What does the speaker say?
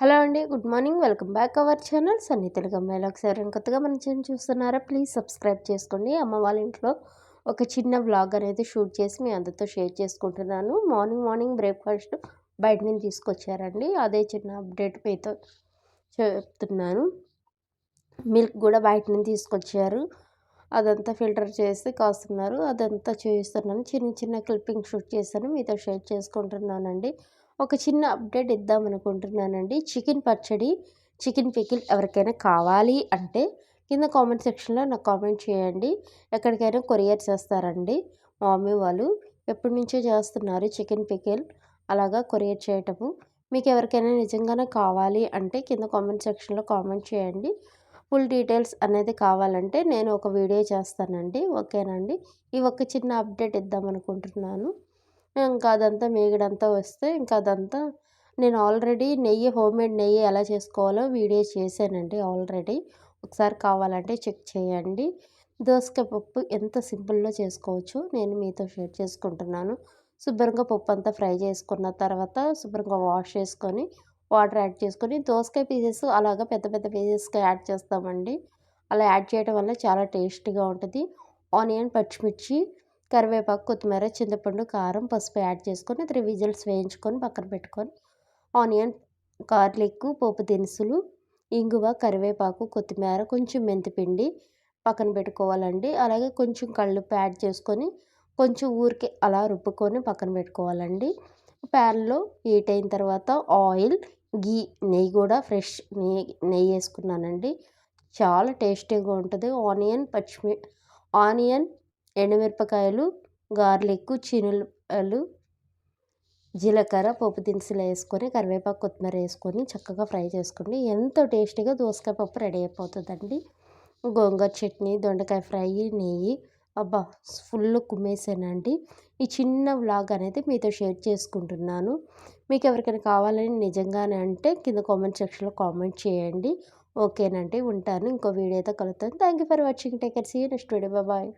Hello అండి good morning. Welcome back our channel. సన్ని తెలుగు అమ్మాయిలు ఒకసారి కొత్తగా మన ఛానల్ చూస్తున్నారా? ప్లీజ్ సబ్స్క్రైబ్ చేసుకోండి. అమ్మ వాళ్ళ ఇంట్లో ఒక చిన్న వ్లాగ్ అనేది షూట్ చేసి మీ అందరితో షేర్ చేసుకుంటున్నాను. మార్నింగ్ మార్నింగ్ బ్రేక్ఫాస్ట్ బయట నుంచి తీసుకొచ్చారండి. అదే చిన్న అప్డేట్ మీతో చెప్తున్నాను. మిల్క్ కూడా బయట నుంచి తీసుకొచ్చారు. అదంతా ఫిల్టర్ చేసి కాస్తున్నారు. అదంతా చూపిస్తున్నాను చిన్న చిన్న క్లిప్పింగ్ షూట్ చేశాను. మీతో షేర్ చేసుకుంటున్నానండి. ఒక చిన్న అప్డేట్ ఇద్దాం అనుకుంటున్నానండి. చికెన్ పచ్చడి చికెన్ పికిల్ ఎవరికైనా కావాలి అంటే కింద కామెంట్ సెక్షన్లో నాకు కామెంట్ చేయండి. ఎక్కడికైనా కొరియర్ చేస్తారండి. మా మమ్మీ వాళ్ళు ఎప్పటి నుంచో చేస్తున్నారు చికెన్ పికిల్. అలాగా కొరియర్ చేయటము. మీకు ఎవరికైనా నిజంగానే కావాలి అంటే కింద కామెంట్ సెక్షన్లో కామెంట్ చేయండి. ఫుల్ డీటెయిల్స్ అనేది కావాలంటే నేను ఒక వీడియో చేస్తానండి. ఓకేనండి? ఈ ఒక్క చిన్న అప్డేట్ ఇద్దాం అనుకుంటున్నాను. ఇంకా అదంతా మేగడంతా వస్తే ఇంకా అదంతా నేను ఆల్రెడీ నెయ్యి హోమ్మేడ్ నెయ్యి ఎలా చేసుకోవాలో వీడియో చేశానండి ఆల్రెడీ. ఒకసారి కావాలంటే చెక్ చేయండి. దోసకాయ పప్పు ఎంత సింపుల్లో చేసుకోవచ్చు నేను మీతో షేర్ చేసుకుంటున్నాను. శుభ్రంగా పప్పు అంతా ఫ్రై చేసుకున్న తర్వాత శుభ్రంగా వాష్ చేసుకొని వాటర్ యాడ్ చేసుకొని దోసకాయ పీసెస్ అలాగా పెద్ద పెద్ద పీసెస్గా యాడ్ చేస్తామండి. అలా యాడ్ చేయడం వల్ల చాలా టేస్టీగా ఉంటుంది. ఆనియన్ పచ్చిమిర్చి కరివేపాకు కొత్తిమీర చింతపండు కారం పసుపు యాడ్ చేసుకొని త్రీ విజిల్స్ వేయించుకొని పక్కన పెట్టుకొని ఆనియన్ గార్లిక్ పోపు దినుసులు ఇంగువ కరివేపాకు కొత్తిమీర కొంచెం మెంతిపిండి పక్కన పెట్టుకోవాలండి. అలాగే కొంచెం కళ్ళుప్పు యాడ్ చేసుకొని కొంచెం ఊరికి అలా రుబ్బుకొని పక్కన పెట్టుకోవాలండి. ప్యాన్లో హీట్ అయిన తర్వాత ఆయిల్ గీ నెయ్యి కూడా ఫ్రెష్ నెయ్యి నెయ్యి వేసుకున్నానండి. చాలా టేస్టీగా ఉంటుంది. ఆనియన్ పచ్చిమి ఆనియన్ ఎండుమిరపకాయలు గార్లిక్ చినులు జీలకర్ర పోపు దినుసులు వేసుకొని కరివేపాకు కొత్తిమీర వేసుకొని చక్కగా ఫ్రై చేసుకోండి ఎంతో టేస్టీగా దోసకాయ పప్పు రెడీ అయిపోతుందండి. గోంగూర చట్నీ దొండకాయ ఫ్రై నెయ్యి. అబ్బా ఫుల్ కుమ్మేసానండి ఈ చిన్న వ్లాగ్ అనేది మీతో షేర్ చేసుకుంటున్నాను. మీకు ఎవరికైనా కావాలని నిజంగానే అంటే కింద కామెంట్ సెక్షన్లో కామెంట్ చేయండి. ఓకేనండి ఉంటాను. ఇంకో వీడియోతో కలుగుతాను thank you for watching. Take care see next video. Bye.